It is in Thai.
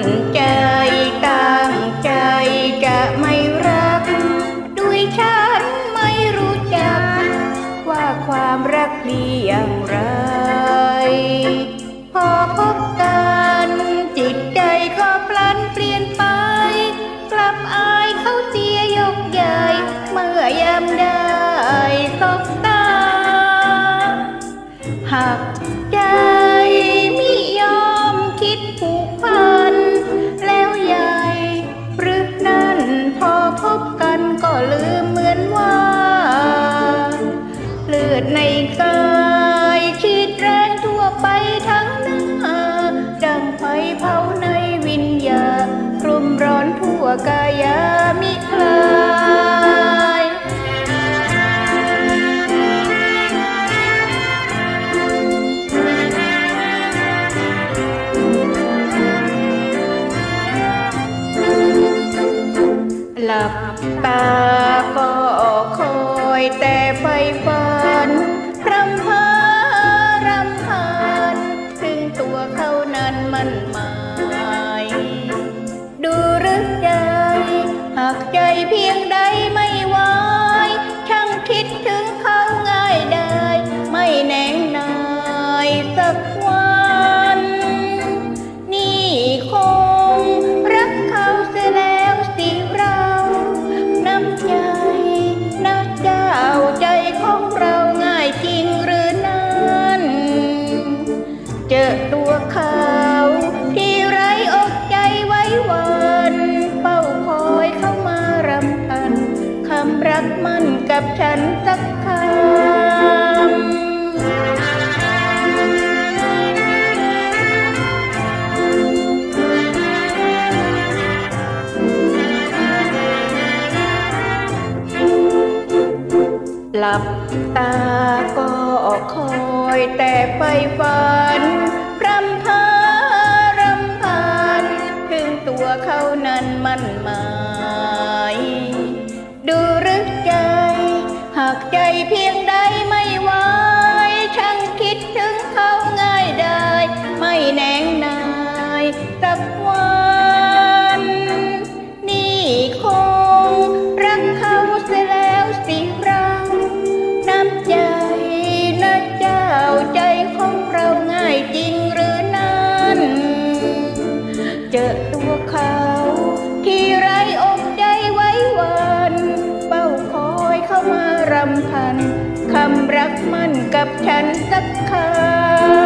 นใจตั้งใจจะไม่รัก ด้วยฉันไม่รู้จัก ว่าความรักมีอย่างไร หลับตาก็คอยแต่ไฟฝันพรำพารำพันถึงตัวเขานั้นมันหมาย ดูรือใจหากใจเพียงใดไม่ไหวช่างคิดถึงเขาง่ายได้ ไม่แน่งนายสัก กมันกับฉันสักคำหลับตาก็คอยแต่ไฟฝันรำพารำพัน ถึงตัวเขานั้นมันหมาย ดูรึใจ หากใจเพียงใดไม่ไหวช่างคิดถึงเขาง่ายได้ ไม่แน่งนายกับว่า มั่นกับฉันสักครั้ง